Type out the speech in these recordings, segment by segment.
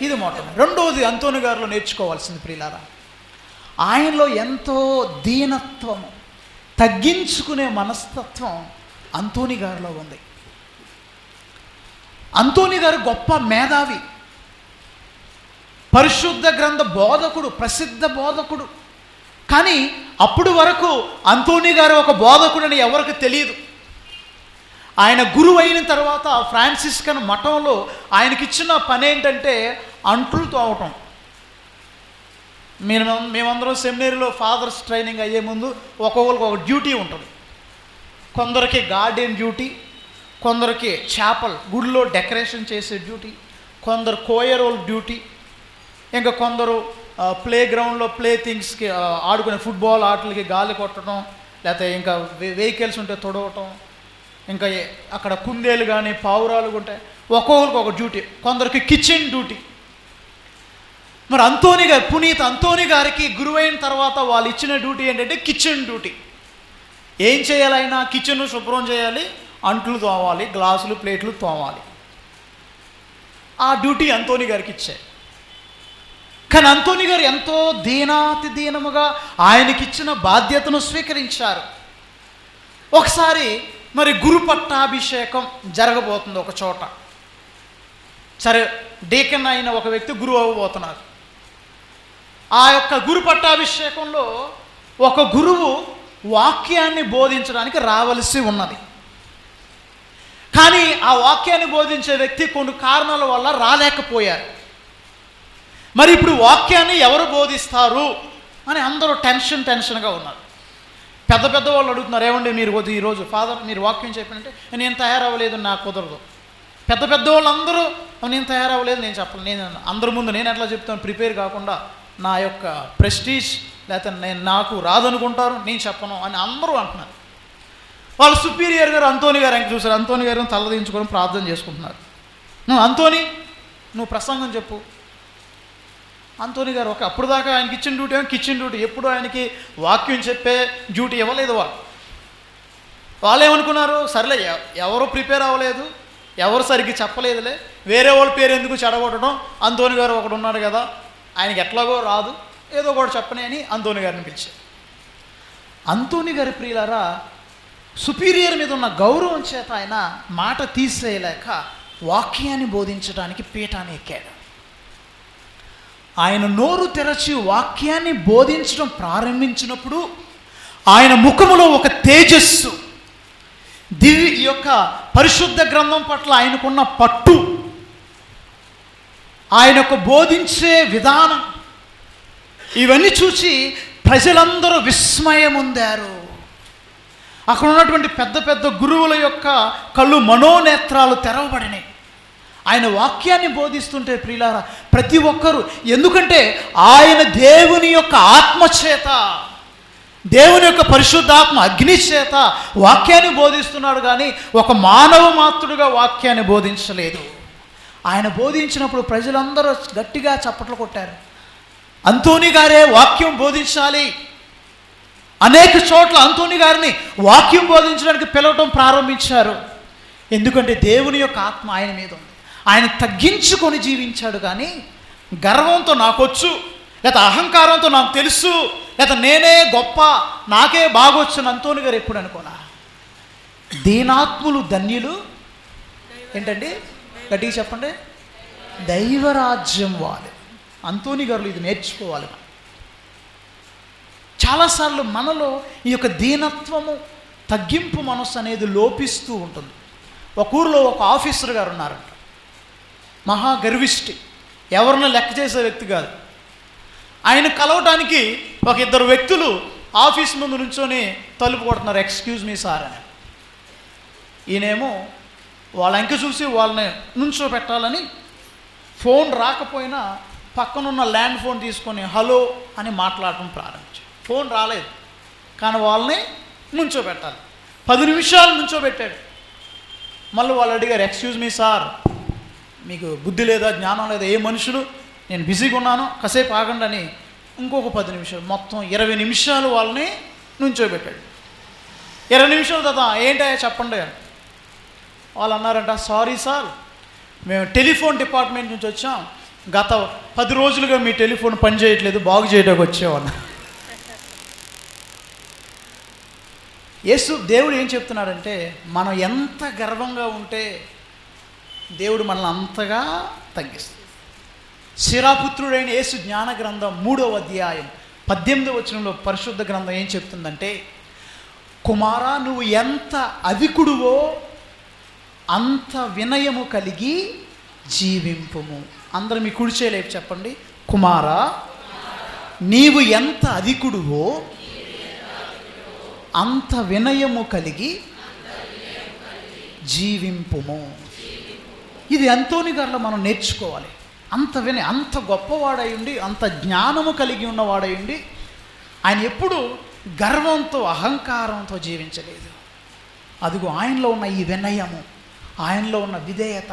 ఇది మొట్ట రెండవది అంతోని గారిలో నేర్చుకోవాల్సింది ప్రియులారా. ఆయనలో ఎంతో దీనత్వము తగ్గించుకునే మనస్తత్వం అంతోని గారిలో ఉంది. అంతోని గారు గొప్ప మేధావి. పరిశుద్ధ గ్రంథ బోధకుడు ప్రసిద్ధ బోధకుడు. కానీ అప్పుడు వరకు అంతోని గారు ఒక బోధకుడని ఎవరికి తెలియదు. ఆయన గురువు అయిన తర్వాత ఫ్రాన్సిస్కన్ మఠంలో ఆయనకిచ్చిన పని ఏంటంటే అంట్లు తోవటం మేము మేమందరం సెమినరీలో ఫాదర్స్ ట్రైనింగ్ అయ్యే ముందు ఒక్కొక్కరికి ఒక డ్యూటీ ఉంటుంది. కొందరికి గార్డెన్ డ్యూటీ కొందరికి చేపల్ గుడిలో డెకరేషన్ చేసే డ్యూటీ కొందరు కోయరోల్ డ్యూటీ ఇంకా కొందరు ప్లే గ్రౌండ్లో ప్లే థింగ్స్కి ఆడుకునే ఫుట్బాల్ ఆటలకి గాలి కొట్టడం లేకపోతే ఇంకా వెహికల్స్ ఉంటే తొడవటం ఇంకా అక్కడ కుందేలు కానీ పావురాలు ఉంటాయి ఒక్కొక్కరికి ఒక డ్యూటీ. కొందరికి కిచెన్ డ్యూటీ. మరి అంతోని గారు పునీత్ అంతోని గారికి గురువైన తర్వాత వాళ్ళు ఇచ్చిన డ్యూటీ ఏంటంటే కిచెన్ డ్యూటీ. ఏం చేయాలైనా కిచెన్ శుభ్రం చేయాలి అంట్లు తోమాలి గ్లాసులు ప్లేట్లు తోమాలి. ఆ డ్యూటీ అంతోని గారికి ఇచ్చాయి కానీ అంతోని గారు ఎంతో దీనాతి దీనముగా ఆయనకిచ్చిన బాధ్యతను స్వీకరించారు. ఒకసారి మరి గురు పట్టాభిషేకం జరగబోతుంది ఒక చోట. సరే డేకన్ అయిన ఒక వ్యక్తి గురువు అవ్వబోతున్నారు. ఆ యొక్క గురు పట్టాభిషేకంలో ఒక గురువు వాక్యాన్ని బోధించడానికి రావలసి ఉన్నది. కానీ ఆ వాక్యాన్ని బోధించే వ్యక్తి కొన్ని కారణాల వల్ల రాలేకపోయారు. మరి ఇప్పుడు వాక్యాన్ని ఎవరు బోధిస్తారు అని అందరూ టెన్షన్ టెన్షన్గా ఉన్నారు. పెద్ద పెద్ద వాళ్ళు అడుగుతున్నారు ఏమండి మీరు కొద్ది ఈరోజు ఫాదర్ మీరు వాక్యం చెప్పినంటే నేను తయారవ్వలేదు నాకు కుదరదు. పెద్ద పెద్ద వాళ్ళందరూ నేను తయారవ్వలేదు నేను చెప్పను నేను అందరి ముందు నేను ఎట్లా చెప్తాను ప్రిపేర్ కాకుండా నా యొక్క ప్రెస్టీజ్ లేకపోతే నేను నాకు రాదనుకుంటారు నేను చెప్పను అని అందరూ అంటున్నారు. వాళ్ళ సుపీరియర్ గారు అంతోని గారు ఇంకా చూసారు అంతోని గారు తలదించుకొని ప్రార్థన చేసుకుంటున్నారు. నువ్వు అంతోని నువ్వు ప్రసంగం చెప్పు. అంతోని గారు ఒక అప్పుడు దాకా ఆయనకి ఇచ్చిన డ్యూటీ ఏమో కిచెన్ డ్యూటీ. ఎప్పుడు ఆయనకి వాక్యం చెప్పే డ్యూటీ ఇవ్వలేదు వాళ్ళు. వాళ్ళు ఏమనుకున్నారు సర్లే ఎవరు ప్రిపేర్ అవ్వలేదు ఎవరు సరిగ్గా చెప్పలేదులే. వేరే వాళ్ళ పేరు ఎందుకు చెడగొట్టడం? అంతోని గారు ఒకడు ఉన్నాడు కదా ఆయనకి ఎట్లాగో రాదు. ఏదో కూడా చెప్పని అని అంతోని గారిని పిలిచారు. అంతోని గారి ప్రియులరా సుపీరియర్ మీద ఉన్న గౌరవం చేత ఆయన మాట తీసేయలేక వాక్యాన్ని బోధించడానికి పీఠాన్ని ఎక్కాడు. ఆయన నోరు తెరచి వాక్యాన్ని బోధించడం ప్రారంభించినప్పుడు ఆయన ముఖములో ఒక తేజస్సు దివి యొక్క పరిశుద్ధ గ్రంథం పట్ల ఆయనకున్న పట్టు ఆయన బోధించే విధానం. ఇవన్నీ చూసి ప్రజలందరూ విస్మయం ఉందారు అక్కడ ఉన్నటువంటి పెద్ద పెద్ద గురువుల యొక్క కళ్ళు మనోనేత్రాలు తెరవబడినాయి. ఆయన వాక్యాన్ని బోధిస్తుంటే ప్రియులారా ప్రతి ఒక్కరూ ఎందుకంటే ఆయన దేవుని యొక్క ఆత్మచేత దేవుని యొక్క పరిశుద్ధాత్మ అగ్ని చేత వాక్యాన్ని బోధిస్తున్నాడు కానీ ఒక మానవ మాత్రుడుగా వాక్యాన్ని బోధించలేదు. ఆయన బోధించినప్పుడు ప్రజలందరూ గట్టిగా చప్పట్లు కొట్టారు. అంతోని గారే వాక్యం బోధించాలి. అనేక చోట్ల అంతోని గారిని వాక్యం బోధించడానికి పిలవటం ప్రారంభించారు. ఎందుకంటే దేవుని యొక్క ఆత్మ ఆయన మీద ఉంది. ఆయన తగ్గించుకొని జీవించాడు కానీ గర్వంతో నాకొచ్చు లేదా అహంకారంతో నాకు తెలుసు లేదా నేనే గొప్ప నాకే బాగొచ్చు అంతోని గారు ఎప్పుడు అనుకోనా? దీనాత్ములు ధన్యులు ఏంటండి? గట్టిగా చెప్పండి. దైవరాజ్యం వాలి అంతోని గారు ఇది నేర్చుకోవాలి. మనం. చాలాసార్లు మనలో ఈ యొక్క దీనత్వము తగ్గింపు మనస్సు అనేది లోపిస్తూ ఉంటుంది. ఒక ఊరిలో ఒక ఆఫీసర్ గారు ఉన్నారంట. మహా గర్విష్టి. ఎవరిని లెక్క చేసే వ్యక్తి కాదు. ఆయన కలవటానికి ఒక ఇద్దరు వ్యక్తులు ఆఫీస్ ముందు నుంచొని తలుపు కొడుతున్నారు. ఎక్స్క్యూజ్ మీ సార్ అని. ఈయనేమో వాళ్ళ అంకె చూసి వాళ్ళని నుంచో పెట్టాలని ఫోన్ రాకపోయినా పక్కనున్న ల్యాండ్ ఫోన్ తీసుకొని హలో అని మాట్లాడటం ప్రారంభించాడు ఫోన్ రాలేదు. కానీ వాళ్ళని నుంచో పెట్టాలి పది నిమిషాలు నుంచో పెట్టాడు మళ్ళీ వాళ్ళు అడిగారు ఎక్స్క్యూజ్ మీ సార్ మీకు బుద్ధి లేదా జ్ఞానం లేదా ఏ మనుషులు? నేను బిజీగా ఉన్నాను. కాసేపు ఆగండి అని ఇంకొక పది నిమిషాలు మొత్తం ఇరవై నిమిషాలు వాళ్ళని నుంచోబెట్టాడు. ఇరవై నిమిషాల తర్వాత ఏంటయ్యా చెప్పండి వాళ్ళు అన్నారంట సారీ సార్ మేము టెలిఫోన్ డిపార్ట్మెంట్ నుంచి వచ్చాం. గత పది రోజులుగా మీ టెలిఫోన్ పని చేయట్లేదు బాగు చేయడానికి వచ్చేవాడిని యేసు దేవుడు ఏం చెప్తున్నాడంటే మనం ఎంత గర్వంగా ఉంటే దేవుడు మనల్ని అంతగా తగ్గిస్తుంది. శిరాపుత్రుడైన యేసు జ్ఞాన గ్రంథం మూడవ అధ్యాయం పద్దెనిమిదవ వచనంలో పరిశుద్ధ గ్రంథం ఏం చెప్తుందంటే కుమారా నువ్వు ఎంత అధికుడువో అంత వినయము కలిగి జీవింపుము. అందరూ మీ కుడిచేలేపు చెప్పండి. కుమారా నీవు ఎంత అధికుడువో అంత వినయము కలిగి జీవింపుము. ఇది ఎంతోని గారిలో మనం నేర్చుకోవాలి. అంత వినయ అంత గొప్పవాడై ఉండి అంత జ్ఞానము కలిగి ఉన్నవాడై ఉండి ఆయన ఎప్పుడు గర్వంతో అహంకారంతో జీవించలేదు. అదిగో ఆయనలో ఉన్న ఈ వినయము ఆయనలో ఉన్న విధేయత.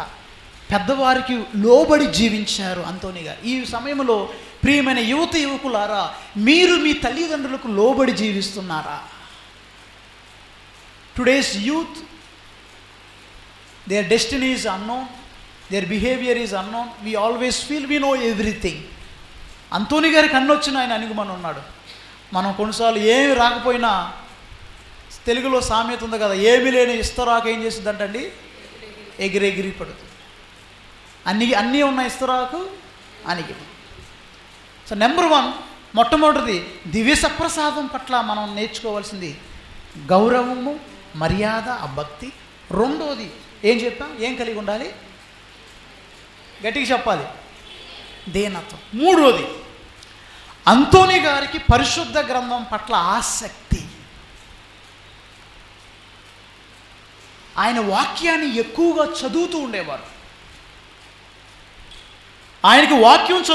పెద్దవారికి లోబడి జీవించారు అంతోని గారు. ఈ సమయంలో ప్రియమైన యువత యువకులారా మీరు మీ తల్లిదండ్రులకు లోబడి జీవిస్తున్నారా? Today's youth their destiny is unknown their behaviour is unknown we always feel we know everything Anthony గారికి అన్నొచ్చిన ఆయన అనుగుమని ఉన్నాడు మనం కొన్నిసార్లు ఏమి రాకపోయినా తెలుగులో సామెత ఉంది కదా ఏమి లేని ఇస్తరాకు ఏం చేస్తుందంటండి ఎగిరెగిరి పడుతుంది అన్ని అన్నీ ఉన్న ఇస్తరాకు అణిగి సో నెంబర్ వన్ మొట్టమొదటిది దివ్య సప్రసాదం పట్ల మనం నేర్చుకోవాల్సింది గౌరవము మర్యాద ఆ భక్తి రెండోది ఏం చెప్పాం? ఏం కలిగి ఉండాలి? గట్టిగా చెప్పాలి. దేనత్వం. మూడోది అంతోని గారికి పరిశుద్ధ గ్రంథం పట్ల ఆసక్తి. ఆయన వాక్యాన్ని ఎక్కువగా చదువుతూ ఉండేవారు. ఆయనకి వాక్యం చదువు